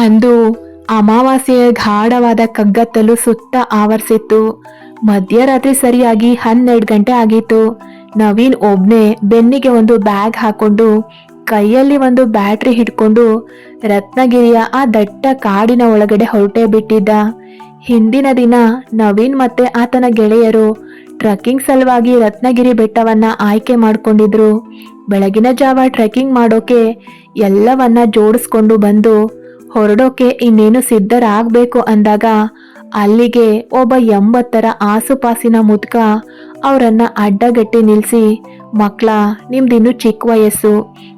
ಅಂದು ಅಮಾವಾಸ್ಯೆಯ ಗಾಢವಾದ ಕಗ್ಗತ್ತಲು ಸುತ್ತ ಆವರಿಸಿತ್ತು. ಮಧ್ಯರಾತ್ರಿ ಸರಿಯಾಗಿ ಹನ್ನೆರಡು ಗಂಟೆ ಆಗಿತ್ತು. ನವೀನ್ ಒಬ್ನೇ ಬೆನ್ನಿಗೆ ಒಂದು ಬ್ಯಾಗ್ ಹಾಕೊಂಡು ಕೈಯಲ್ಲಿ ಒಂದು ಬ್ಯಾಟ್ರಿ ಹಿಡ್ಕೊಂಡು ರತ್ನಗಿರಿಯ ಆ ದಟ್ಟ ಕಾಡಿನ ಒಳಗಡೆ ಹೊರಟೇ ಬಿಟ್ಟಿದ್ದ. ಹಿಂದಿನ ದಿನ ನವೀನ್ ಮತ್ತೆ ಆತನ ಗೆಳೆಯರು ಟ್ರೆಕ್ಕಿಂಗ್ ಸಲುವಾಗಿ ರತ್ನಗಿರಿ ಬೆಟ್ಟವನ್ನ ಆಯ್ಕೆ ಮಾಡಿಕೊಂಡಿದ್ರು. ಬೆಳಗಿನ ಜಾವ ಟ್ರೆಕ್ಕಿಂಗ್ ಮಾಡೋಕೆ ಎಲ್ಲವನ್ನ ಜೋಡಿಸ್ಕೊಂಡು ಬಂದು ಹೊರಡೋಕೆ ಇನ್ನೇನು ಸಿದ್ಧರಾಗಬೇಕು ಅಂದಾಗ ಅಲ್ಲಿಗೆ ಒಬ್ಬ ಎಂಬತ್ತರ ಆಸುಪಾಸಿನ ಮುದ್ಕ ಅವರನ್ನ ಅಡ್ಡಗಟ್ಟಿ ನಿಲ್ಲಿಸಿ ಮಕ್ಕಳ ನಿಮ್ದಿನ್ನು ಚಿಕ್ಕ ವಯಸ್ಸು.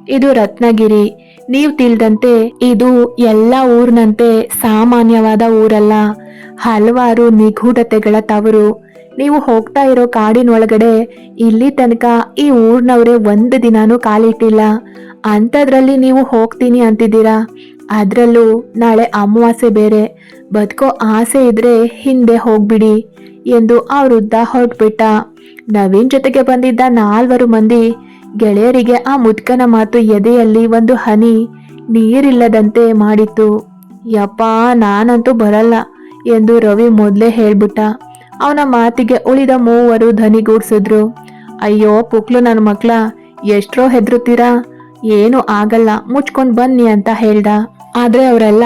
ಇದು ರತ್ನಗಿರಿ. ನೀವು ತಿಳಿದಂತೆ ಇದು ಎಲ್ಲ ಊರಿನಂತೆ ಸಾಮಾನ್ಯವಾದ ಊರಲ್ಲ. ಹಲವಾರು ನಿಗೂಢತೆಗಳ ತವರು. ನೀವು ಹೋಗ್ತಾ ಇರೋ ಕಾಡಿನೊಳಗಡೆ ಇಲ್ಲಿ ತನಕ ಈ ಊರಿನವರೇ ಒಂದು ದಿನಾನೂ ಕಾಲಿಟ್ಟಿಲ್ಲ. ಅಂಥದ್ರಲ್ಲಿ ನೀವು ಹೋಗ್ತೀನಿ ಅಂತಿದ್ದೀರಾ? ಅದರಲ್ಲೂ ನಾಳೆ ಅಮಾವಾಸ್ಯೆ ಬೇರೆ. ಬದುಕೋ ಆಸೆ ಇದ್ರೆ ಹಿಂದೆ ಹೋಗ್ಬಿಡಿ ಎಂದು ಆ ವೃದ್ಧ ಹೊರಟ್ಬಿಟ್ಟ. ನವೀನ್ ಜೊತೆಗೆ ಬಂದಿದ್ದ ನಾಲ್ವರು ಮಂದಿ. ಗೆಳೆಯರಿಗೆ ಆ ಮುದ್ಕನ ಮಾತು ಎದೆಯಲ್ಲಿ ಒಂದು ಹನಿ ನೀರಿಲ್ಲದಂತೆ ಮಾಡಿತ್ತು. ಯಪ್ಪ, ನಾನಂತೂ ಬರಲ್ಲ ಎಂದು ರವಿ ಮೊದಲೇ ಹೇಳ್ಬಿಟ್ಟ. ಅವನ ಮಾತಿಗೆ ಉಳಿದ ಮೂವರು ಧನಿಗೂಡ್ಸಿದ್ರು. ಅಯ್ಯೋ, ಪುಕ್ಲು ನನ್ನ ಮಕ್ಳ, ಎಷ್ಟ್ರೋ ಹೆದರುತ್ತೀರಾ? ಏನು ಆಗಲ್ಲ, ಮುಚ್ಕೊಂಡು ಬನ್ನಿ ಅಂತ ಹೇಳ್ದ. ಆದ್ರೆ ಅವರೆಲ್ಲ,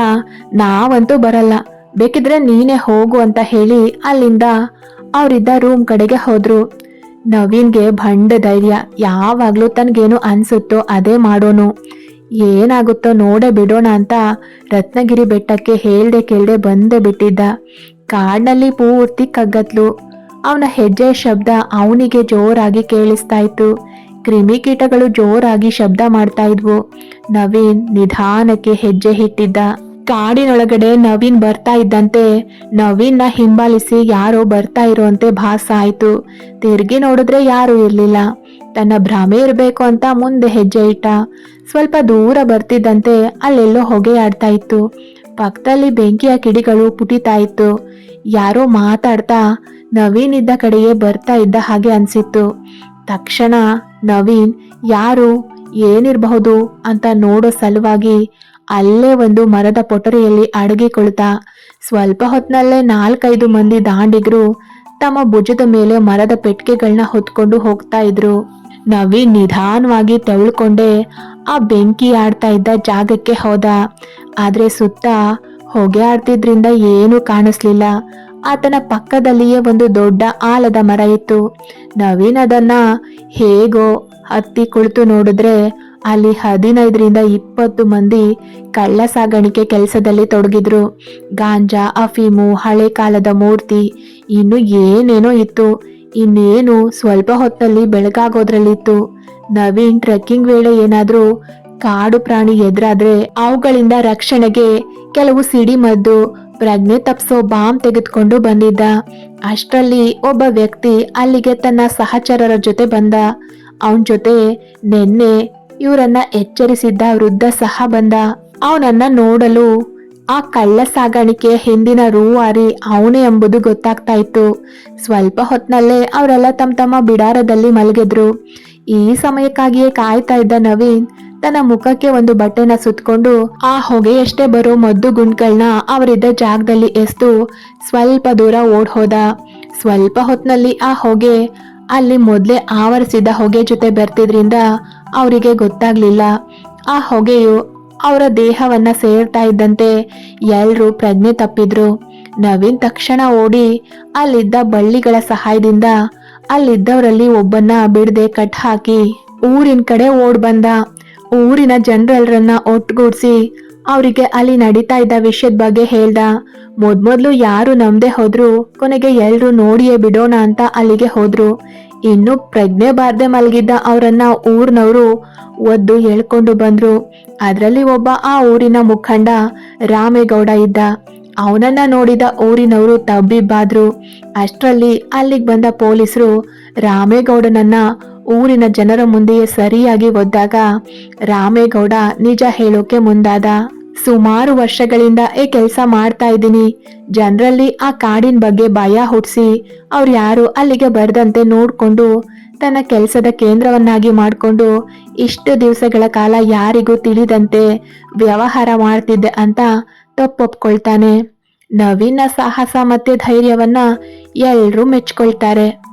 ನಾವಂತೂ ಬರಲ್ಲ. ಬೇಕಿದ್ರೆ ನೀನೇ ಹೋಗು ಅಂತ ಹೇಳಿ ಅಲ್ಲಿಂದ ಅವರಿದ್ದ ರೂಮ್ ಕಡೆಗೆ ಹೋದ್ರು. ನವೀನ್ಗೆ ಭಂಡ ಧೈರ್ಯ. ಯಾವಾಗಲೂ ತನಗೇನು ಅನ್ಸುತ್ತೋ ಅದೇ ಮಾಡೋನು. ಏನಾಗುತ್ತೋ ನೋಡೇ ಬಿಡೋಣ ಅಂತ ರತ್ನಗಿರಿ ಬೆಟ್ಟಕ್ಕೆ ಹೇಳ್ದೆ ಕೇಳ್ದೆ ಬಂದೇ ಬಿಟ್ಟಿದ್ದ. ಕಾಡಿನಲ್ಲಿ ಪೂರ್ತಿ ಕಗ್ಗತ್ಲು. ಅವನ ಹೆಜ್ಜೆ ಶಬ್ದ ಅವನಿಗೆ ಜೋರಾಗಿ ಕೇಳಿಸ್ತಾ ಇತ್ತು. ಕ್ರಿಮಿಕೀಟಗಳು ಜೋರಾಗಿ ಶಬ್ದ ಮಾಡ್ತಾ ಇದ್ವು. ನವೀನ್ ನಿಧಾನಕ್ಕೆ ಹೆಜ್ಜೆ ಇಟ್ಟಿದ್ದ. ಕಾಡಿನೊಳಗಡೆ ನವೀನ್ ಬರ್ತಾ ಇದ್ದಂತೆ ನವೀನ್ನ ಹಿಂಬಾಲಿಸಿ ಯಾರೋ ಬರ್ತಾ ಇರುವಂತೆ ಭಾಸ ಆಯ್ತು. ತಿರುಗಿ ನೋಡಿದ್ರೆ ಯಾರು ಇರಲಿಲ್ಲ. ತನ್ನ ಭ್ರಮೆ ಇರಬೇಕು ಅಂತ ಮುಂದೆ ಹೆಜ್ಜೆ ಇಟ್ಟ. ಸ್ವಲ್ಪ ದೂರ ಬರ್ತಿದ್ದಂತೆ ಅಲ್ಲೆಲ್ಲೋ ಹೊಗೆ ಆಡ್ತಾ ಇತ್ತು. ಪಕ್ಕದಲ್ಲಿ ಬೆಂಕಿಯ ಕಿಡಿಗಳು ಪುಟಿತಾ ಇತ್ತು. ಯಾರೋ ಮಾತಾಡ್ತಾ ನವೀನ್ ಇದ್ದ ಕಡೆಗೆ ಬರ್ತಾ ಇದ್ದ ಹಾಗೆ ಅನ್ಸಿತ್ತು. ತಕ್ಷಣ ನವೀನ್, ಯಾರು? ಏನಿರಬಹುದು? ಅಂತ ನೋಡೋ ಸಲುವಾಗಿ ಅಲ್ಲೇ ಒಂದು ಮರದ ಪೊಟರಿಯಲ್ಲಿ ಅಡಗಿಕೊಳ್ತಾ, ಸ್ವಲ್ಪ ಹೊತ್ತಿನಲ್ಲೇ ನಾಲ್ಕೈದು ಮಂದಿ ದಾಂಡಿಗರು ತಮ್ಮ ಭುಜದ ಮೇಲೆ ಮರದ ಪೆಟ್ಟಿಗೆಗಳನ್ನ ಹೊತ್ಕೊಂಡು ಹೋಗ್ತಾ ಇದ್ರು. ನವೀನ್ ನಿಧಾನವಾಗಿ ತೆವಳ್ಕೊಂಡೆ ಆ ಬೆಂಕಿ ಆಡ್ತಾ ಇದ್ದ ಜಾಗಕ್ಕೆ ಹೋದ. ಆದ್ರೆ ಸುತ್ತ ಹೊಗೆ ಆಡ್ತಿದ್ರಿಂದ ಏನೂ ಕಾಣಿಸ್ಲಿಲ್ಲ. ಆತನ ಪಕ್ಕದಲ್ಲಿಯೇ ಒಂದು ದೊಡ್ಡ ಆಲದ ಮರ ಇತ್ತು. ನವೀನ್ ಅದನ್ನ ಹೇಗೋ ಹತ್ತಿ ಕುಳಿತು ನೋಡಿದ್ರೆ ಅಲ್ಲಿ ಹದಿನೈದರಿಂದ ಇಪ್ಪತ್ತು ಮಂದಿ ಕಳ್ಳ ಸಾಗಾಣಿಕೆ ಕೆಲಸದಲ್ಲಿ ತೊಡಗಿದ್ರು. ಗಾಂಜಾ, ಅಫೀಮು, ಹಳೆ ಕಾಲದ ಮೂರ್ತಿ, ಇನ್ನು ಏನೇನೋ ಇತ್ತು. ಇನ್ನೇನು ಸ್ವಲ್ಪ ಹೊತ್ತಲ್ಲಿ ಬೆಳಗಾಗೋದ್ರಲ್ಲಿತ್ತು. ನವೀನ್ ಟ್ರೆಕ್ಕಿಂಗ್ ವೇಳೆ ಏನಾದರೂ ಕಾಡು ಪ್ರಾಣಿ ಎದುರಾದ್ರೆ ಅವುಗಳಿಂದ ರಕ್ಷಣೆಗೆ ಕೆಲವು ಸಿಡಿಮದ್ದು ಪ್ರಜ್ಞೆ ತಪ್ಸೋ ಬಾಂಬ್ ತೆಗೆದುಕೊಂಡು ಬಂದಿದ್ದ. ಅಷ್ಟರಲ್ಲಿ ಒಬ್ಬ ವ್ಯಕ್ತಿ ಅಲ್ಲಿಗೆ ತನ್ನ ಸಹಚರರ ಜೊತೆ ಬಂದ. ಅವನ ಜೊತೆ ನಿನ್ನೆ ಇವರನ್ನ ಎಚ್ಚರಿಸಿದ್ದ ವೃದ್ಧ ಸಹ ಬಂದ. ಅವನನ್ನ ನೋಡಲು ಆ ಕಳ್ಳ ಸಾಗಾಣಿಕೆಯ ಹಿಂದಿನ ರೂವಾರಿ ಅವನೇ ಎಂಬುದು ಗೊತ್ತಾಗ್ತಾ ಇತ್ತು. ಸ್ವಲ್ಪ ಹೊತ್ತಿನಲ್ಲೇ ಅವರೆಲ್ಲ ತಮ್ಮ ತಮ್ಮ ಬಿಡಾರದಲ್ಲಿ ಮಲಗಿದ್ರು. ಈ ಸಮಯಕ್ಕಾಗಿಯೇ ಕಾಯ್ತಾ ಇದ್ದ ನವೀನ್ ತನ್ನ ಮುಖಕ್ಕೆ ಒಂದು ಬಟ್ಟೆನ ಸುತ್ತಕೊಂಡು ಆ ಹೊಗೆಯಷ್ಟೇ ಬರೋ ಮದ್ದು ಗುಂಡ್ಗಳನ್ನ ಅವರಿದ್ದ ಜಾಗದಲ್ಲಿ ಎಸ್ದು ಸ್ವಲ್ಪ ದೂರ ಓಡ್ ಹೋದ ಸ್ವಲ್ಪ ಹೊತ್ತಿನಲ್ಲಿ ಆ ಹೊಗೆ ಅಲ್ಲಿ ಮೊದಲೇ ಆವರಿಸಿದ ಹೊಗೆ ಜೊತೆ ಬರ್ತಿದ್ರಿಂದ ಅವರಿಗೆ ಗೊತ್ತಾಗ್ಲಿಲ್ಲ. ಆ ಹೊಗೆಯು ಅವರ ದೇಹವನ್ನ ಸೇರ್ತಾ ಇದ್ದಂತೆ ಎಲ್ಲರೂ ಪ್ರಜ್ಞೆ ತಪ್ಪಿದ್ರು. ನವೀನ್ ತಕ್ಷಣ ಓಡಿ ಅಲ್ಲಿದ್ದ ಬಳ್ಳಿಗಳ ಸಹಾಯದಿಂದ ಅಲ್ಲಿದ್ದವರಲ್ಲಿ ಒಬ್ಬನ್ನ ಬಿಡದೆ ಕಟ್ ಹಾಕಿ ಊರಿನ ಕಡೆ ಓಡ್ ಬಂದ. ಊರಿನ ಜನರೆಲ್ಲರನ್ನ ಒಟ್ಟುಗೂಡಿಸಿ ಅವರಿಗೆ ಅಲ್ಲಿ ನಡೀತಾ ಇದ್ದ ವಿಷಯದ ಬಗ್ಗೆ ಹೇಳ್ದ. ಮೊದ್ಮೊದ್ಲು ಯಾರು ನಂಬದೆ ಹೋದ್ರು, ಕೊನೆಗೆ ಎಲ್ರು ನೋಡಿಯೇ ಬಿಡೋಣ ಅಂತ ಅಲ್ಲಿಗೆ ಹೋದ್ರು. ಇನ್ನು ಪ್ರಜ್ಞೆ ಬಾರ್ದೆ ಮಲಗಿದ್ದ ಅವರನ್ನ ಊರಿನವರು ಒದ್ದು ಎಳ್ಕೊಂಡು ಬಂದ್ರು. ಅದರಲ್ಲಿ ಒಬ್ಬ ಆ ಊರಿನ ಮುಖಂಡ ರಾಮೇಗೌಡ ಇದ್ದ. ಅವನನ್ನ ನೋಡಿದ ಊರಿನವರು ತಬ್ಬಿಬ್ಬಾದ್ರು. ಅಷ್ಟರಲ್ಲಿ ಅಲ್ಲಿಗೆ ಬಂದ ಪೊಲೀಸರು ರಾಮೇಗೌಡನನ್ನ ಊರಿನ ಜನರ ಮುಂದೆಯೇ ಸರಿಯಾಗಿ ಒದ್ದಾಗ ರಾಮೇಗೌಡ ನಿಜ ಹೇಳೋಕೆ ಮುಂದಾದ. ಸುಮಾರು ವರ್ಷಗಳಿಂದ ಈ ಕೆಲಸ ಮಾಡ್ತಾ ಇದ್ದೀನಿ. ಜನರಲ್ಲಿ ಆ ಕಾಡಿನ ಬಗ್ಗೆ ಭಯ ಹುಟ್ಟಿಸಿ ಅವ್ರು ಯಾರು ಅಲ್ಲಿಗೆ ಬರೆದಂತೆ ನೋಡ್ಕೊಂಡು ತನ್ನ ಕೆಲಸದ ಕೇಂದ್ರವನ್ನಾಗಿ ಮಾಡಿಕೊಂಡು ಇಷ್ಟು ದಿವಸಗಳ ಕಾಲ ಯಾರಿಗೂ ತಿಳಿದಂತೆ ವ್ಯವಹಾರ ಮಾಡ್ತಿದ್ದೆ ಅಂತ ತಪ್ಪೊಪ್ಕೊಳ್ತಾನೆ. ನವೀನ ಸಾಹಸ ಮತ್ತೆ ಧೈರ್ಯವನ್ನ ಎಲ್ಲರೂ ಮೆಚ್ಕೊಳ್ತಾರೆ.